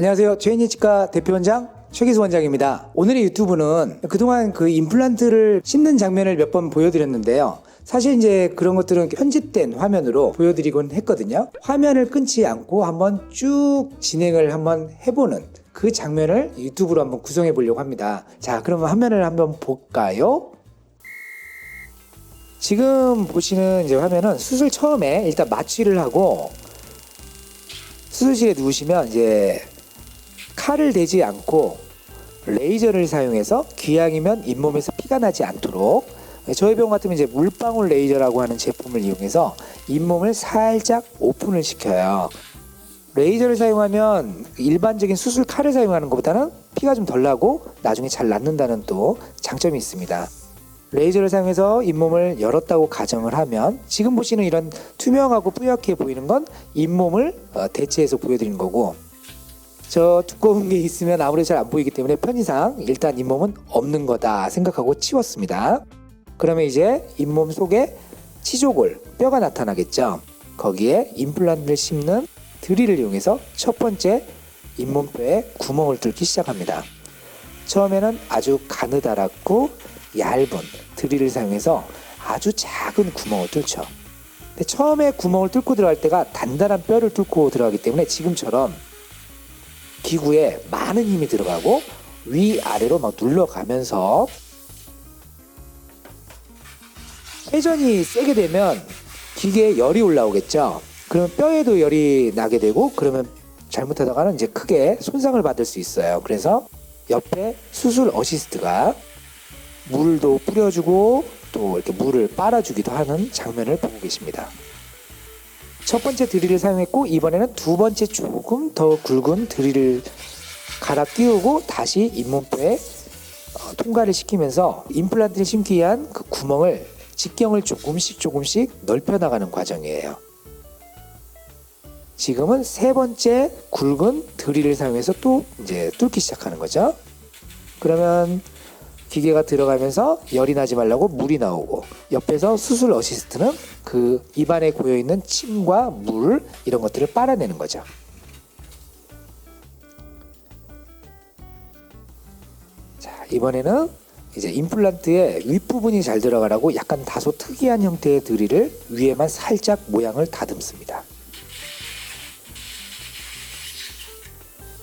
안녕하세요. 최인희 치과 대표원장 최기수 원장입니다. 오늘의 유튜브는 그동안 그 임플란트를 씹는 장면을 몇 번 보여드렸는데요. 사실 이제 그런 것들은 편집된 화면으로 보여드리곤 했거든요. 화면을 끊지 않고 한번 쭉 진행을 한번 해보는 그 장면을 유튜브로 한번 구성해 보려고 합니다. 자, 그러면 화면을 한번 볼까요? 지금 보시는 이제 화면은 수술 처음에 일단 마취를 하고 수술실에 누우시면 이제 칼을 대지 않고 레이저를 사용해서 귀향이면 잇몸에서 피가 나지 않도록 저희 병원 같으면 이제 물방울 레이저라고 하는 제품을 이용해서 잇몸을 살짝 오픈을 시켜요. 레이저를 사용하면 일반적인 수술 칼을 사용하는 것보다는 피가 좀 덜 나고 나중에 잘 낫는다는 또 장점이 있습니다. 레이저를 사용해서 잇몸을 열었다고 가정을 하면 지금 보시는 이런 투명하고 뿌옇게 보이는 건 잇몸을 어, 대체해서 보여드리는 거고 저 두꺼운 게 있으면 아무래도 잘 안 보이기 때문에 편의상 일단 잇몸은 없는 거다 생각하고 치웠습니다. 그러면 이제 잇몸 속에 치조골 뼈가 나타나겠죠. 거기에 임플란트를 심는 드릴을 이용해서 첫 번째 잇몸뼈에 구멍을 뚫기 시작합니다. 처음에는 아주 가느다랗고 얇은 드릴을 사용해서 아주 작은 구멍을 뚫죠. 처음에 구멍을 뚫고 들어갈 때가 단단한 뼈를 뚫고 들어가기 때문에 지금처럼 기구에 많은 힘이 들어가고 위아래로 막 눌러가면서 회전이 세게 되면 기계에 열이 올라오겠죠. 그러면 뼈에도 열이 나게 되고 그러면 잘못하다가는 이제 크게 손상을 받을 수 있어요. 그래서 옆에 수술 어시스트가 물도 뿌려주고 또 이렇게 물을 빨아주기도 하는 장면을 보고 계십니다. 첫 번째 드릴을 사용했고 이번에는 두 번째 조금 더 굵은 드릴을 갈아 끼우고 다시 잇몸뼈에 어, 통과를 시키면서 임플란트를 심기 위한 그 구멍을 직경을 조금씩 조금씩 넓혀 나가는 과정이에요. 지금은 세 번째 굵은 드릴을 사용해서 또 이제 뚫기 시작하는 거죠. 그러면 기계가 들어가면서 열이 나지 말라고 물이 나오고 옆에서 수술 어시스트는 그 입안에 고여 있는 침과 물 이런 것들을 빨아내는 거죠. 자 이번에는 이제 임플란트의 윗부분이 잘 들어가라고 약간 다소 특이한 형태의 드릴을 위에만 살짝 모양을 다듬습니다.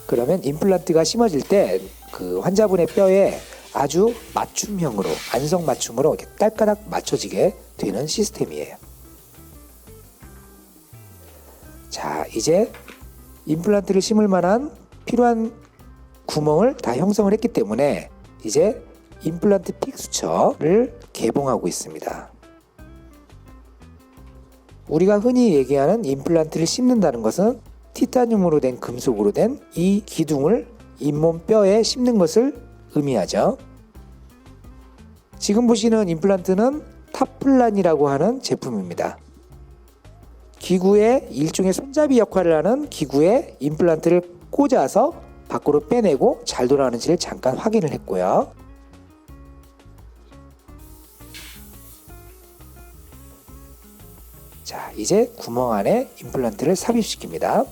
그러면 임플란트가 심어질 때 그 환자분의 뼈에 아주 맞춤형으로 안성 맞춤으로 이렇게 딸가닥 맞춰지게 되는 시스템이에요. 자, 이제 임플란트를 심을 만한 필요한 구멍을 다 형성을 했기 때문에 이제 임플란트 픽 수처를 개봉하고 있습니다. 우리가 흔히 얘기하는 임플란트를 심는다는 것은 티타늄으로 된 금속으로 된 이 기둥을 잇몸 뼈에 심는 것을 의미하죠. 지금 보시는 임플란트는 타플란이라고 하는 제품입니다. 기구의 일종의 손잡이 역할을 하는 기구에 임플란트를 꽂아서 밖으로 빼내고 잘 돌아가는지를 잠깐 확인을 했고요. 자, 이제 구멍 안에 임플란트를 삽입시킵니다.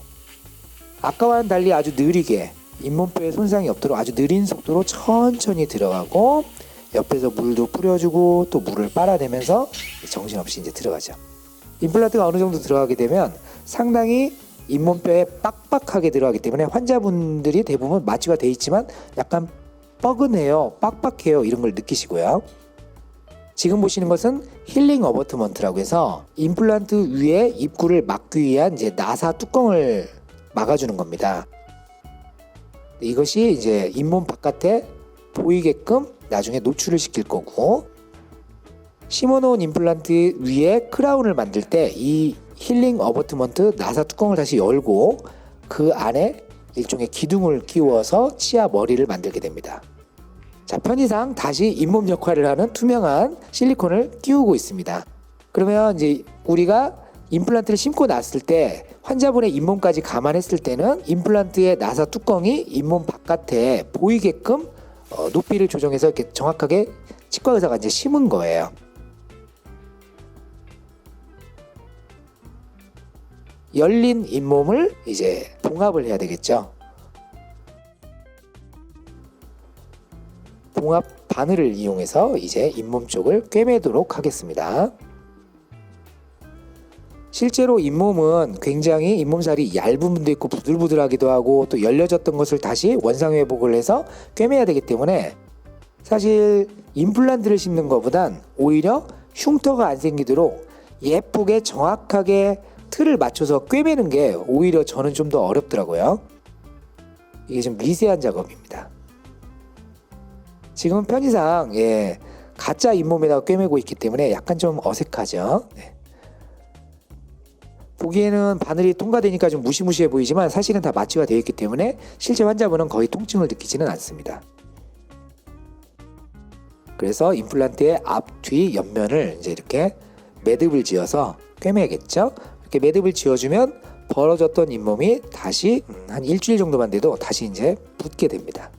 아까와는 달리 아주 느리게 잇몸뼈에 손상이 없도록 아주 느린 속도로 천천히 들어가고 옆에서 물도 뿌려주고 또 물을 빨아내면서 정신없이 이제 들어가죠. 임플란트가 어느 정도 들어가게 되면 상당히 잇몸뼈에 빡빡하게 들어가기 때문에 환자분들이 대부분 마취가 돼 있지만 약간 뻐근해요, 빡빡해요 이런 걸 느끼시고요. 지금 보시는 것은 힐링 어버트먼트라고 해서 임플란트 위에 입구를 막기 위한 이제 나사 뚜껑을 막아주는 겁니다. 이것이 이제 잇몸 바깥에 보이게끔 나중에 노출을 시킬 거고 심어놓은 임플란트 위에 크라운을 만들 때 이 힐링 어버트먼트 나사 뚜껑을 다시 열고 그 안에 일종의 기둥을 끼워서 치아 머리를 만들게 됩니다. 자, 편의상 다시 잇몸 역할을 하는 투명한 실리콘을 끼우고 있습니다. 그러면 이제 우리가 임플란트를 심고 났을 때 환자분의 잇몸까지 감안했을 때는 임플란트의 나사 뚜껑이 잇몸 바깥에 보이게끔 어, 높이를 조정해서 이렇게 정확하게 치과 의사가 이제 심은 거예요. 열린 잇몸을 이제 봉합을 해야 되겠죠. 봉합 바늘을 이용해서 이제 잇몸 쪽을 꿰매도록 하겠습니다. 실제로 잇몸은 굉장히 잇몸살이 얇은 분도 있고 부들부들하기도 하고 또 열려졌던 것을 다시 원상 회복을 해서 꿰매야 되기 때문에 사실 임플란트를 심는 것보단 오히려 흉터가 안 생기도록 예쁘게 정확하게 틀을 맞춰서 꿰매는 게 오히려 저는 좀 더 어렵더라고요. 이게 좀 미세한 작업입니다. 지금은 편의상 예, 가짜 잇몸에다가 꿰매고 있기 때문에 약간 좀 어색하죠. 네. 보기에는 바늘이 통과되니까 좀 무시무시해 보이지만 사실은 다 마취가 되어 있기 때문에 실제 환자분은 거의 통증을 느끼지는 않습니다. 그래서 임플란트의 앞, 뒤 옆면을 이제 이렇게 매듭을 지어서 꿰매야겠죠. 이렇게 매듭을 지어주면 벌어졌던 잇몸이 다시 음, 한 일주일 정도만 돼도 다시 이제 붙게 됩니다.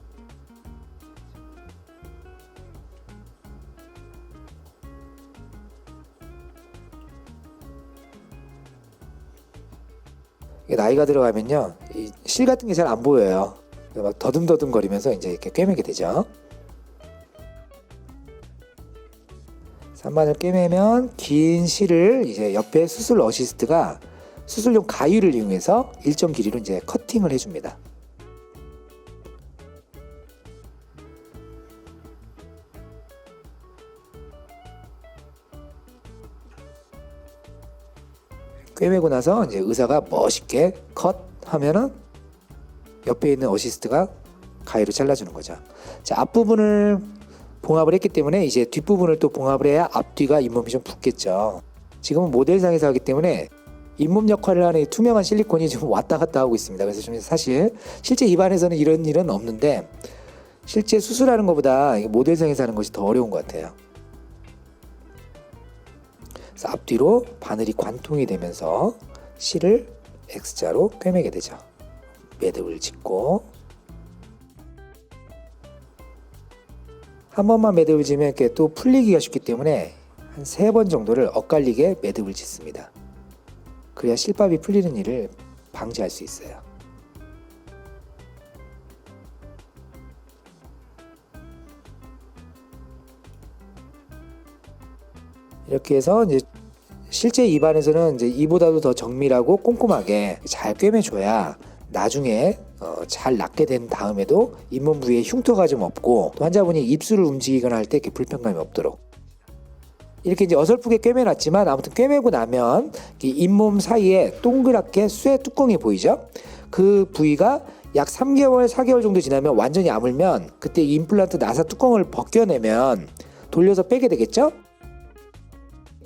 나이가 들어가면요, 이실 같은 게 잘 안 보여요. 막 더듬더듬 거리면서 이제 이렇게 꿰매게 되죠. 3반을 꿰매면 긴 실을 이제 옆에 수술 어시스트가 수술용 가위를 이용해서 일정 길이로 이제 커팅을 해줍니다. 꿰매고 나서 이제 의사가 멋있게 컷 하면은 옆에 있는 어시스트가 가위로 잘라주는 거죠. 자 앞부분을 봉합을 했기 때문에 이제 뒷부분을 또 봉합을 해야 앞뒤가 잇몸이 좀 붙겠죠. 지금은 모델상에서 하기 때문에 잇몸 역할을 하는 이 투명한 실리콘이 좀 왔다 갔다 하고 있습니다. 그래서 좀 사실 실제 입안에서는 이런 일은 없는데 실제 수술하는 것보다 모델상에서 하는 것이 더 어려운 것 같아요. 앞뒤로 바늘이 관통이 되면서 실을 X자로 꿰매게 되죠. 매듭을 짓고 한 번만 매듭을 지면 이렇게 또 풀리기가 쉽기 때문에 한 세 번 정도를 엇갈리게 매듭을 짓습니다. 그래야 실밥이 풀리는 일을 방지할 수 있어요. 이렇게 해서 이제 실제 입안에서는 이제 이보다도 더 정밀하고 꼼꼼하게 잘 꿰매줘야 나중에 어, 잘 낫게 된 다음에도 잇몸 부위에 흉터가 좀 없고 또 환자분이 입술을 움직이거나 할 때 이렇게 불편감이 없도록 이렇게 이제 어설프게 꿰매놨지만 아무튼 꿰매고 나면 이 잇몸 사이에 동그랗게 쇠 뚜껑이 보이죠? 그 부위가 약 3개월, 4개월 정도 지나면 완전히 아물면 그때 임플란트 나사 뚜껑을 벗겨내면 돌려서 빼게 되겠죠?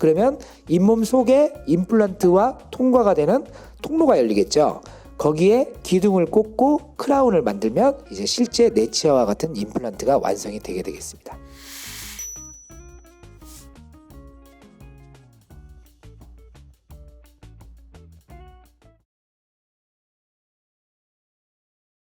그러면 잇몸 속에 임플란트와 통과가 되는 통로가 열리겠죠. 거기에 기둥을 꽂고 크라운을 만들면 이제 실제 네치아와 같은 임플란트가 완성이 되게 되겠습니다.